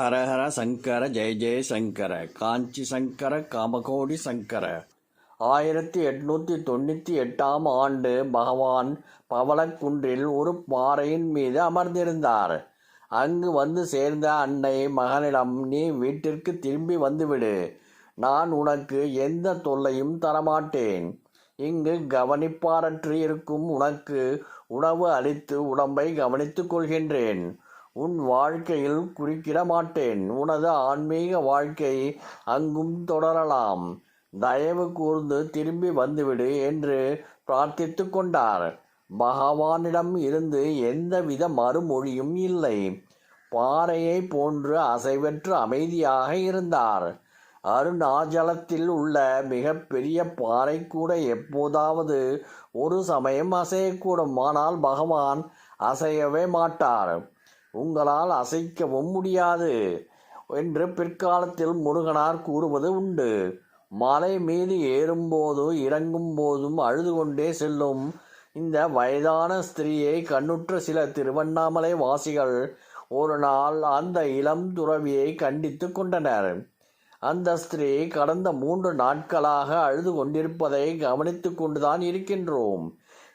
ஹரஹர சங்கர ஜெய ஜெய சங்கர காஞ்சி சங்கர காமகோடி சங்கர. ஆயிரத்தி எட்நூத்தி தொண்ணூற்றி எட்டாம் ஆண்டு பகவான் பவளக்குன்றில் ஒரு பாறையின் மீது அமர்ந்திருந்தார். அங்கு வந்து சேர்ந்த அன்னை மகனிடம் நீ வீட்டிற்கு திரும்பி வந்துவிடு. நான் உனக்கு எந்த தொல்லையும் தரமாட்டேன். இங்கு கவனிப்பாரற்று இருக்கும் உனக்கு உணவு அளித்து உடம்பை கவனித்துக் கொள்கின்றேன். உன் வாழ்க்கையில் குறுக்கிட மாட்டேன் உனது ஆன்மீக வாழ்க்கை அங்கும் தொடரலாம். தயவு கூர்ந்து திரும்பி வந்துவிடு என்று பிரார்த்தித்து கொண்டார். பகவானிடம் இருந்து எந்தவித மறுமொழியும் இல்லை. பாறையை போன்று அசைவற்று அமைதியாக இருந்தார். அருணாச்சலத்தில் உள்ள மிகப்பெரிய பாறை கூட எப்போதாவது ஒரு சமயம் அசையக்கூடும். ஆனால் பகவான் அசையவே மாட்டார். உங்களால் அசைக்கவும் முடியாது என்று பிற்காலத்தில் முருகனார் கூறுவது உண்டு. மலை மீது ஏறும்போதும் இறங்கும் போதும் அழுது கொண்டே செல்லும் இந்த வயதான ஸ்திரீயை கண்ணுற்ற சில திருவண்ணாமலை வாசிகள் ஒரு நாள் அந்த இளம் துறவியை கண்டித்து கொண்டனர். அந்த ஸ்திரீ கடந்த மூன்று நாட்களாக அழுது கொண்டிருப்பதை கவனித்து கொண்டுதான் இருக்கின்றோம்.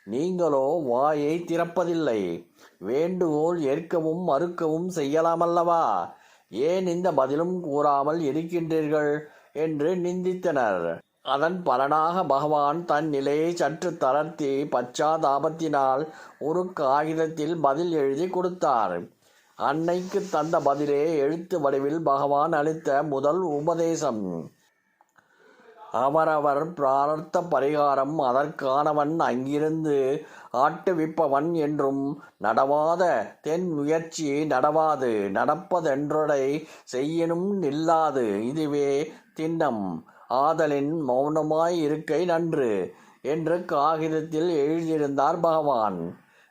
நீங்களோ வாயை திறப்பதில்லை. வேண்டுகோள் ஏற்கவும் மறுக்கவும் செய்யலாமல்லவா? ஏன் இந்த பதிலும் கூறாமல் இருக்கின்றீர்கள்? என்று நிந்தித்தனர். அதன் பலனாக பகவான் தன் நிலையை சற்று தளர்த்தி பச்சாதாபத்தினால் ஒரு காகிதத்தில் பதில் எழுதி கொடுத்தார். அன்னைக்கு தந்த பதிலே எழுத்து வடிவில் பகவான் அளித்த முதல் உபதேசம். அவரவர் பிரார்த்த பரிகாரம் அதற்கானவன் அங்கிருந்து ஆட்டுவிப்பவன் என்றும் நடவாத தென் முயற்சி நடவாது நடப்பதென்றொடை செய்யணும் நில்லாது. இதுவே திண்ணம். ஆதலின் மௌனமாய் இருக்கை நன்று என்று காகிதத்தில் எழுதியிருந்தார் பகவான்.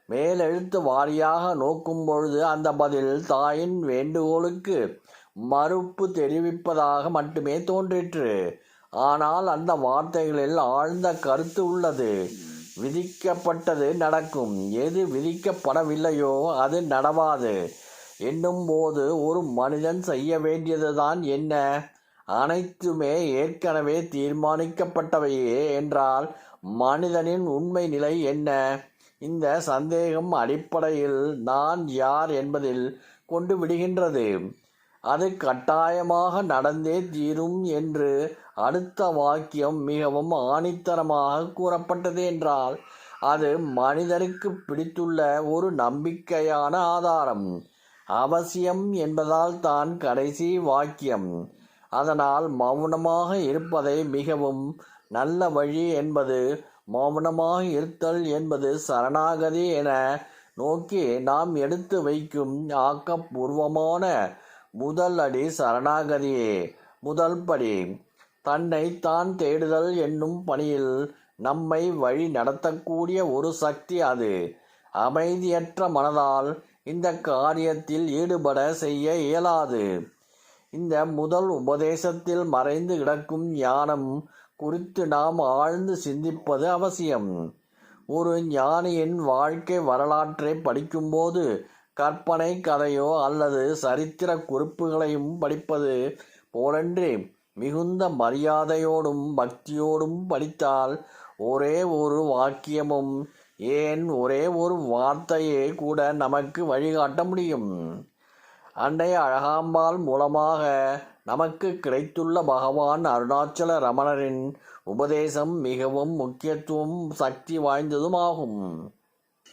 மேலெழுத்து வாரியாக நோக்கும் பொழுது அந்த பதில் தாயின் வேண்டுகோளுக்கு மறுப்பு தெரிவிப்பதாக மட்டுமே தோன்றிற்று. ஆனால் அந்த வார்த்தைகளில் ஆழ்ந்த கருத்து உள்ளது. விதிக்கப்பட்டது நடக்கும். எது விதிக்கப்படவில்லையோ அது நடவாது. என்னும் போது ஒரு மனிதன் செய்ய வேண்டியதுதான் என்ன? அனைத்துமே ஏற்கனவே தீர்மானிக்கப்பட்டவையே என்றால் மனிதனின் உண்மை நிலை என்ன? இந்த சந்தேகம் அடிப்படையில் நான் யார் என்பதில் கொண்டு விடுகின்றது. அது கட்டாயமாக நடந்தே தீரும் என்று அடுத்த வாக்கியம் மிகவும் ஆணித்தரமாக கூறப்பட்டது என்றால் அது மனிதனுக்கு பிடித்துள்ள ஒரு நம்பிக்கையான ஆதாரம். அவசியம் என்பதால் தான் கடைசி வாக்கியம். அதனால் மௌனமாக இருப்பதை மிகவும் நல்ல வழி என்பது மௌனமாக இருத்தல் என்பது சரணாகதி என நோக்கி நாம் எடுத்து வைக்கும் ஆக்கப்பூர்வமான முதல் அடி சரணாகதியே. முதல் படி தன்னை தான் தேடுதல் என்னும் பணியில் நம்மை வழி நடத்தக்கூடிய ஒரு சக்தி அது. அமைதியற்ற மனதால் இந்த காரியத்தில் ஈடுபட செய்ய இயலாது. இந்த முதல் உபதேசத்தில் மறைந்து கிடக்கும் ஞானம் குறித்து நாம் ஆழ்ந்து சிந்திப்பது அவசியம். ஒரு ஞானியின் வாழ்க்கை வரலாற்றை படிக்கும்போது கற்பனை கதையோ அல்லது சரித்திர குறிப்புகளையும் படிப்பது போலன்றி மிகுந்த மரியாதையோடும் பக்தியோடும் படித்தால் ஒரே ஒரு வாக்கியமும் ஏன் ஒரே ஒரு வார்த்தையே கூட நமக்கு வழிகாட்ட முடியும்? அன்னை அழகாம்பாள் மூலமாக நமக்கு கிடைத்துள்ள பகவான் அருணாச்சல ரமணரின் உபதேசம் மிகவும் முக்கியத்துவம் சக்தி வாய்ந்ததுமாகும்.